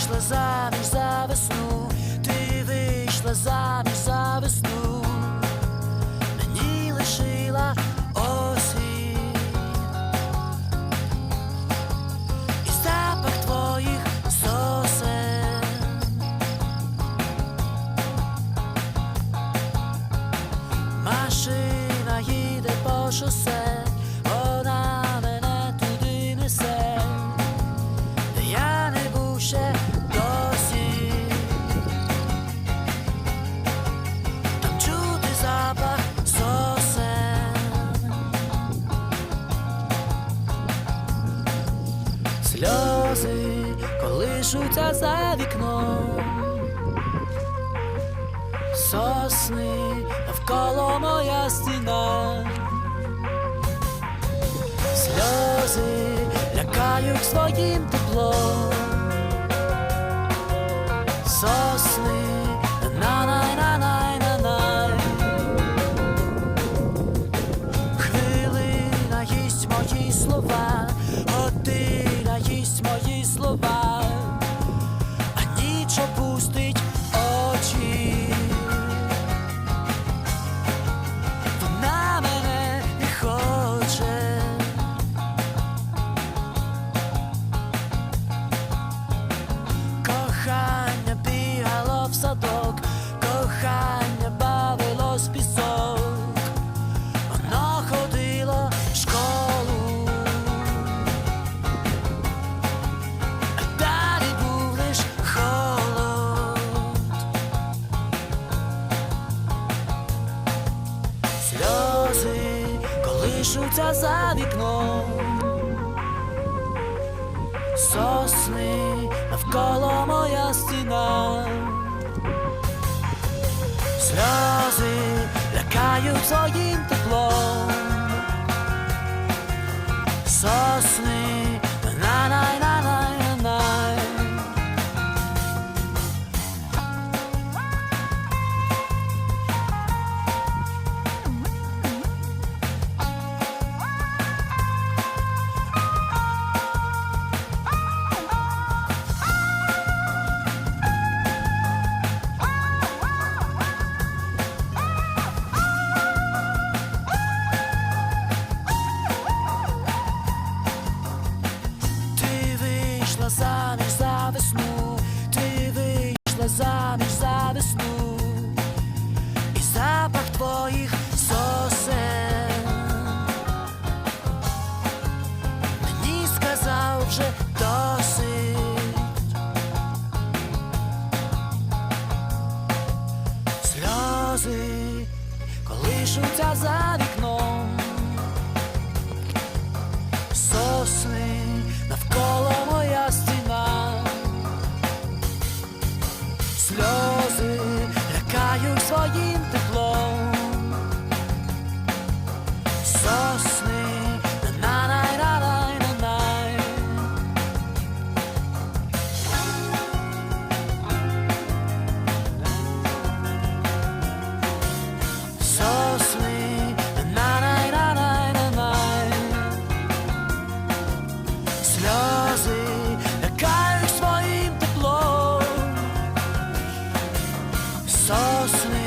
вийшла заміж за весну, ти вийшла заміж за весну, мені лишила осінь і запах твоїх сосен. Машина їде по шосе, Сльози колишуться за вікном. Сосни навколо моя стіна, сльози лякають своїм теплом, сосни садок, кохання бавилось пісок, воно ходило в школу. Далі був лиш холод. Сльози колишуться за вікном, сосни навколо моя стіна, сльози лякають своїм теплом, сльози лякають своїм теплом. Сосни closely